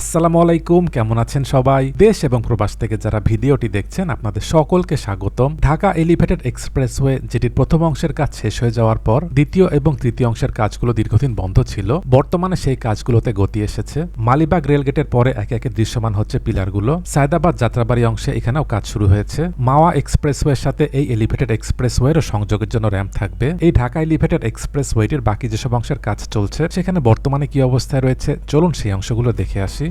আসসালামু আলাইকুম, কেমন আছেন সবাই? দেশ এবং প্রবাস থেকে যারা ভিডিওটি দেখছেন, আপনাদের সকলকে স্বাগতম। ঢাকা এলিভেটেড এক্সপ্রেসওয়ে, যেটির প্রথম অংশের কাজ শেষ হয়ে যাওয়ার পর দ্বিতীয় এবং তৃতীয় অংশের কাজগুলো দীর্ঘদিন বন্ধ ছিল। বর্তমানে সেই কাজগুলোতে গতি এসেছে। মালিবাগ রেলগেটের পরে একে একে দৃশ্যমান হচ্ছে পিলারগুলো। সায়দাবাদ যাত্রাবাড়ি অংশে এখানেও কাজ শুরু হয়েছে। মাওয়া এক্সপ্রেসওয়ের সাথে এই এলিভেটেড এক্সপ্রেসওয়েরও সংযোগের জন্য র্যাম্প থাকবে। এই ঢাকা এলিভেটেড এক্সপ্রেসওয়েটির বাকি যেসব অংশের কাজ চলছে, সেখানে বর্তমানে কি অবস্থায় রয়েছে, চলুন সেই অংশগুলো দেখে আসি।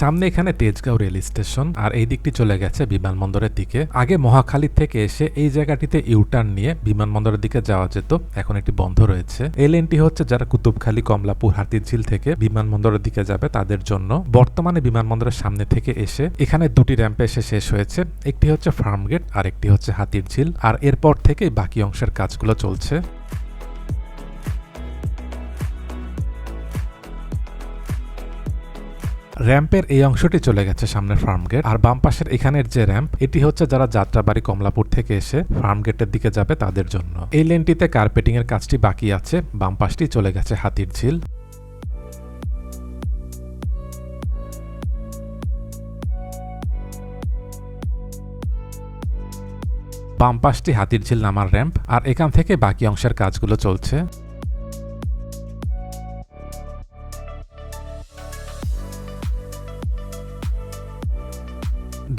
সামনে এখানে তেজগাঁও রেল স্টেশন আর এই দিকটি চলে গেছে বিমানবন্দরের দিকে। আগে মহাখালী থেকে এসে এই জায়গাটিতে ইউটার্ন নিয়ে বিমানবন্দরের দিকে যাওয়া যেত। এখন এটি বন্ধ রয়েছে। এই লেনটি হচ্ছে যারা কুতুবখালী, কমলাপুর হাতিরঝিল থেকে বিমানবন্দরের দিকে যাবে তাদের জন্য। বর্তমানে বিমানবন্দরের সামনে থেকে এসে এখানে দুটি র্যাম্পে এসে শেষ হয়েছে। একটি হচ্ছে ফার্মগেট আর একটি হচ্ছে হাতিরঝিল আর এরপর থেকে বাকি অংশের কাজগুলো চলছে। র্যাম্পের এই অংশটি চলে গেছে সামনের ফার্ম গেট আর বাম পাশের এখানের যে র্যাম্প, এটি হচ্ছে যারা যাত্রাবাড়ি কমলাপুর থেকে এসে ফার্ম গেটের দিকে যাবে তাদের জন্য। এই লেনটিতে কার্পেটিং এর কাজটি বাকি আছে, বাম পাশটি চলে গেছে হাতির ঝিল। বাম পাশটি হাতির ঝিল নামার র্যাম্প, আর এখান থেকে বাকি অংশের কাজগুলো চলছে।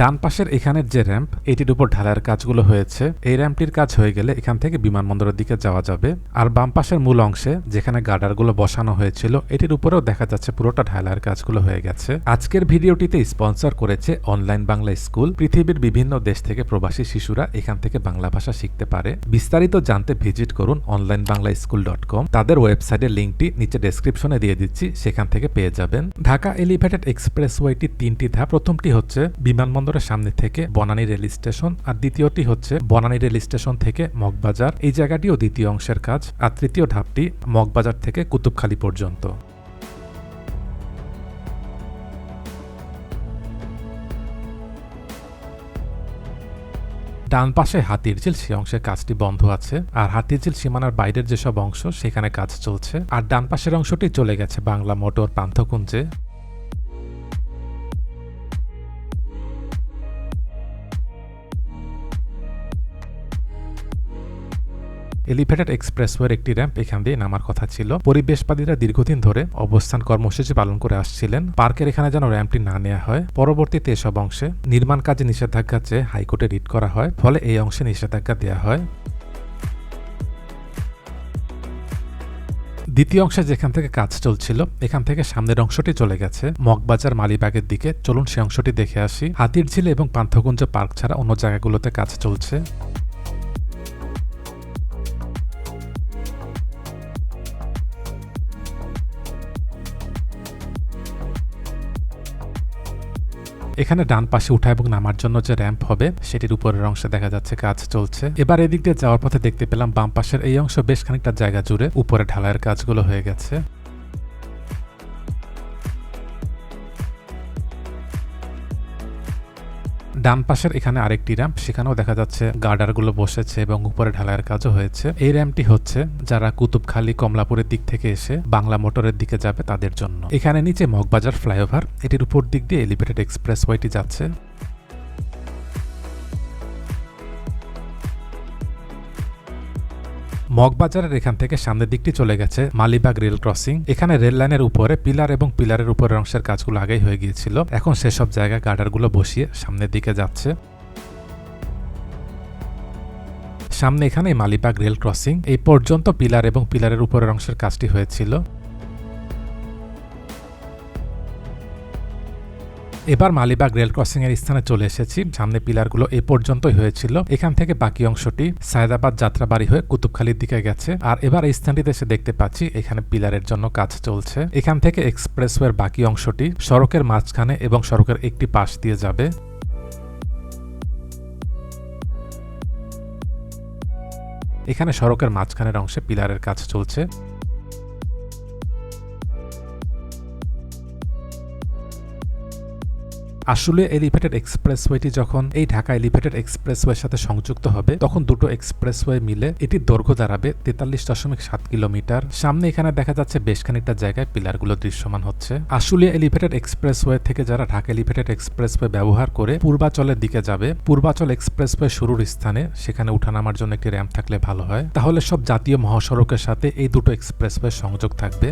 ডান পাশের এখানের যে র্যাম্প এটির উপর ঢালাইয়ের কাজগুলো হয়েছে। এই র্যাম্পটির কাজ হয়ে গেলে এখান থেকে বিমানবন্দরের দিকে যাওয়া যাবে। আর বাম পাশের মূল অংশে, যেখানে গার্ডারগুলো বসানো হয়েছিল, এটির উপরেও দেখা যাচ্ছে পুরোটা ঢালাইয়ের কাজগুলো হয়ে গেছে। আজকের ভিডিওটিতে স্পন্সর করেছে অনলাইন বাংলা স্কুল পৃথিবীর বিভিন্ন দেশ থেকে প্রবাসী শিশুরা এখান থেকে বাংলা ভাষা শিখতে পারে। বিস্তারিত জানতে ভিজিট করুন online Bangla school dot com তাদের ওয়েবসাইটের লিঙ্কটি নিচে ডেসক্রিপশনে দিয়ে দিচ্ছি, সেখান থেকে পেয়ে যাবেন। ঢাকা এলিভেটেড এক্সপ্রেস এক্সপ্রেসওয়েটির তিনটি ধাপ। প্রথমটি হচ্ছে বিমানবন্দরের সামনে থেকে বনানী রেল স্টেশন আর দ্বিতীয়টি হচ্ছে বনানী রেল স্টেশন থেকে মগবাজার। এই জায়গাটিও দ্বিতীয় অংশের কাজ আর তৃতীয় ধাপটি মগবাজার থেকে কুতুবখালী পর্যন্ত। ডান পাশে হাতির ঝিল সে অংশের কাজটি বন্ধ আছে আর হাতির ঝিল সীমানার বাইরের যেসব অংশ, সেখানে কাজ চলছে। আর ডান পাশের অংশটি চলে গেছে বাংলা মোটর পান্থকুঞ্জে। এলিভেটেড এক্সপ্রেসওয়ের একটি র্যাম্প এখান দিয়ে নামার কথা ছিল। পরিবেশবাদীরা দীর্ঘদিন ধরে অবস্থান কর্মসূচি পালন করে আসছিলেন। পার্কের এখানে যেন র্যাম্পটি না নেওয়া হয়। পরবর্তীতে এসব অংশে নির্মাণ কাজে নিষেধাজ্ঞা চেয়ে হাইকোর্টে রিট করা হয়। ফলে এই অংশে নিষেধাজ্ঞা দেওয়া হয়। দ্বিতীয় অংশে যেখান থেকে কাজ চলছিল, এখান থেকে সামনের অংশটি চলে গেছে। মগবাজার মালিবাগের দিকে। চলুন সে অংশটি দেখে আসি। হাতির ঝিল এবং পান্থকুঞ্জ পার্ক ছাড়া অন্য জায়গাগুলোতে কাজ চলছে। এখানে ডান পাশে উঠা এবং নামার জন্য যে র্যাম্প হবে, সেটির উপরের অংশে দেখা যাচ্ছে কাজ চলছে। এবার এদিক দিয়ে যাওয়ার পথে দেখতে পেলাম বাম পাশের এই অংশ বেশ খানিকটা জায়গা জুড়ে উপরে ঢালাইয়ের কাজগুলো হয়ে গেছে। ডান পাশের এখানে আরেকটি র্যাম্প, সেখানেও দেখা যাচ্ছে গার্ডারগুলো বসেছে এবং উপরে ঢালাইয়ের কাজও হয়েছে। এই র্যাম্পটি হচ্ছে যারা কুতুবখালী কমলাপুরের দিক থেকে এসে বাংলা মোটরের দিকে যাবে তাদের জন্য। এখানে নিচে মগবাজার ফ্লাইওভার, এটির উপর দিক দিয়ে এলিভেটেড এক্সপ্রেস ওয়েটি যাচ্ছে। মগবাজারের এখান থেকে সামনের দিকটি চলে গেছে মালিবাগ রেল ক্রসিং। এখানে রেল লাইনের উপরে পিলার এবং পিলারের উপরের অংশের কাজগুলো আগেই হয়ে গিয়েছিল। এখন সেসব জায়গায় গার্ডারগুলো বসিয়ে সামনের দিকে যাচ্ছে। সামনে এখানে মালিবাগ রেল ক্রসিং। এই পর্যন্ত পিলার এবং পিলারের উপরের অংশের কাজটি হয়েছিল। এবার মালিবাগ রেল ক্রসিং এর স্থানে চলে এসেছি। সামনে পিলারগুলো এ পর্যন্তই হয়েছিল। এখান থেকে বাকি অংশটি সায়দাবাদ যাত্রাবাড়ি হয়ে কুতুবখালীর দিকে গেছে। আর এবার এই স্থানটিতে এসে দেখতে পাচ্ছি, এখানে পিলারের জন্য কাজ চলছে। এখান থেকে এক্সপ্রেসওয়ের বাকি অংশটি সড়কের মাঝখানে এবং সড়কের একটি পাশ দিয়ে যাবে। এখানে সড়কের মাঝখানের অংশে পিলারের কাজ চলছে। আসলে এলিভেটেড এক্সপ্রেসওয়েটি যখন এই ঢাকা এলিভেটেড এক্সপ্রেসওয়ের সাথে সংযুক্ত হবে, তখন দুটো এক্সপ্রেসওয়ে মিলে এটির দৈর্ঘ্য দাঁড়াবে তেতাল্লিশ দশমিক সাত কিলোমিটার। সামনে এখানে দেখা যাচ্ছে বেশ খানিকটা জায়গায় পিলারগুলো দৃশ্যমান হচ্ছে। আসলে এলিভেটেড এক্সপ্রেসওয়ে থেকে যারা ঢাকা এলিভেটেড এক্সপ্রেসওয়ে ব্যবহার করে পূর্বাচলের দিকে যাবে, পূর্বাচল এক্সপ্রেসওয়ে শুরুর স্থানে সেখানে উঠানামার জন্য একটি র্যাম্প থাকলে ভালো হয়। তাহলে সব জাতীয় মহাসড়কের সাথে এই দুটো এক্সপ্রেসওয়ে সংযোগ থাকবে।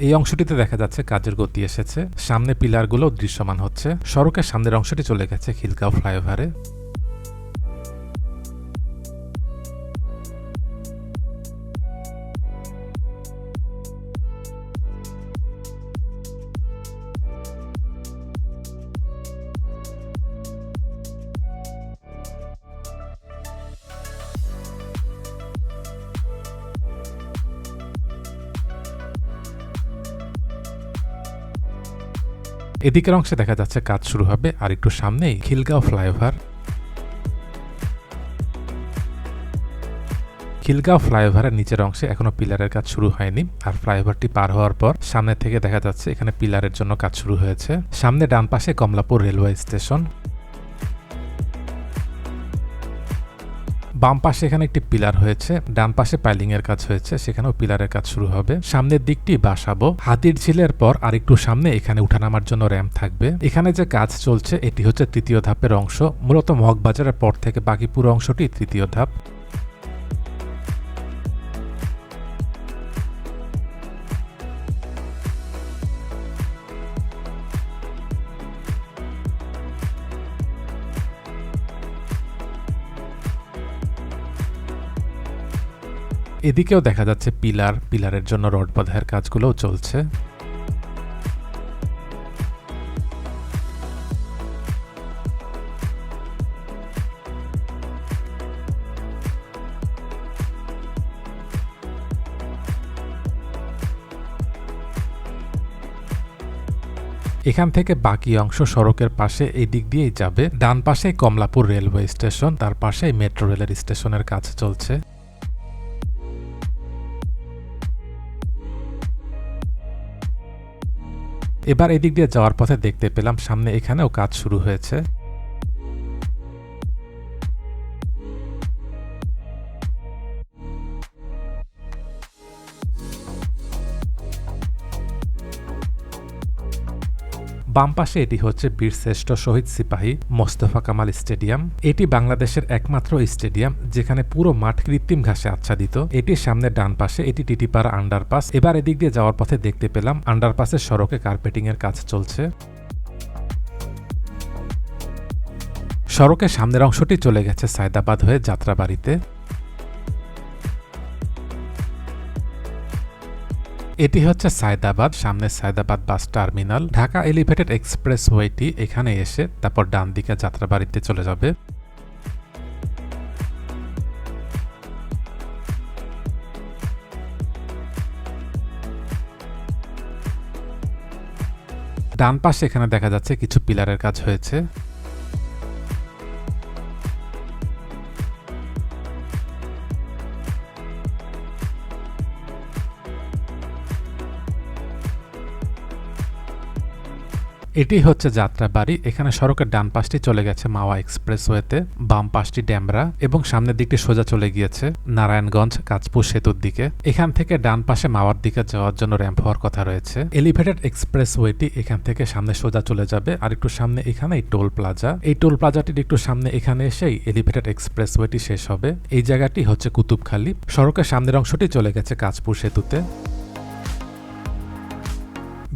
এই অংশটিতে দেখা যাচ্ছে কাজের গতি এসেছে। সামনে পিলারগুলো দৃশ্যমান হচ্ছে। সড়কের সামনের অংশটি চলে গেছে খিলগাঁও ফ্লাইওভারে। এদিকের অংশে দেখা যাচ্ছে কাজ শুরু হবে, আর একটু সামনেই খিলগাঁও ফ্লাইওভার। খিলগাঁও ফ্লাইওভারের নিচের অংশে এখনও পিলারের কাজ শুরু হয়নি, আর ফ্লাইওভারটি পার হওয়ার পর সামনে থেকে দেখা যাচ্ছে এখানে পিলারের জন্য কাজ শুরু হয়েছে। সামনে ডান পাশে কমলাপুর রেলওয়ে স্টেশন। বাম পাশে এখানে একটি পিলার হয়েছে, ডান পাশে পাইলিং এর কাজ হয়েছে, সেখানেও পিলারের কাজ শুরু হবে। সামনের দিকটি বাসাবো। হাতির ঝিলের পর আর একটু সামনে এখানে উঠানামার জন্য র্যাম্প থাকবে। এখানে যে কাজ চলছে, এটি হচ্ছে তৃতীয় ধাপের অংশ। মূলত মগবাজারের পর থেকে বাকি পুরো অংশটি তৃতীয় ধাপ। এদিকেও দেখা যাচ্ছে পিলার, পিলারের জন্য রড বাঁধার কাজগুলোও চলছে। এখান থেকে বাকি অংশ সড়কের পাশে এই দিক দিয়েই যাবে। ডান পাশে কমলাপুর রেলওয়ে স্টেশন, তার পাশে মেট্রো রেলের স্টেশনের কাজ চলছে। এবার এদিক দিয়ে যাওয়ার পথে দেখতে পেলাম সামনে এখানেও কাজ শুরু হয়েছে। বাম পাশে এটি হচ্ছে বীরশ্রেষ্ঠ শহীদ সিপাহী মোস্তফা কামাল স্টেডিয়াম। এটি বাংলাদেশের একমাত্র স্টেডিয়াম, যেখানে পুরো মাঠ কৃত্রিম ঘাসে আচ্ছাদিত। এটির সামনে ডান পাশে এটি টিটিপাড়া আন্ডারপাস। এবার এদিক দিয়ে যাওয়ার পথে দেখতে পেলাম আন্ডারপাসের সড়কে কার্পেটিং এর কাজ চলছে। সড়কের সামনের অংশটি চলে গেছে সায়দাবাদ হয়ে যাত্রাবাড়িতে। এটি হচ্ছে সায়দাবাদ, সামনে Sayedabad bus terminal. Dhaka elevated express ওয়েটি এখানে এসে তারপর ডান দিকে যাত্রাবাড়িতে চলে যাবে। ডান পাশে এখানে দেখা যাচ্ছে কিছু পিলারের কাজ হয়েছে। এটি হচ্ছে যাত্রাবাড়ি। এখানে সড়কের ডান পাশটি চলে গেছে মাওয়া এক্সপ্রেসওয়েতে, বাম পাশটি ড্যামরা এবং সামনের দিকটি সোজা চলে গিয়েছে নারায়ণগঞ্জ কাজপুর সেতুর দিকে। এখান থেকে ডান পাশে মাওয়ার দিকে যাওয়ার জন্য র্যাম্প হওয়ার কথা রয়েছে। এলিভেটেড এক্সপ্রেসওয়েটি এখান থেকে সামনে সোজা চলে যাবে আর একটু সামনে এখানে এই টোল প্লাজা। এই টোল প্লাজাটির একটু সামনে এখানে এসেই এলিভেটেড এক্সপ্রেসওয়েটি শেষ হবে। এই জায়গাটি হচ্ছে কুতুবখালী। সড়কের সামনের অংশটি চলে গেছে কাজপুর সেতুতে।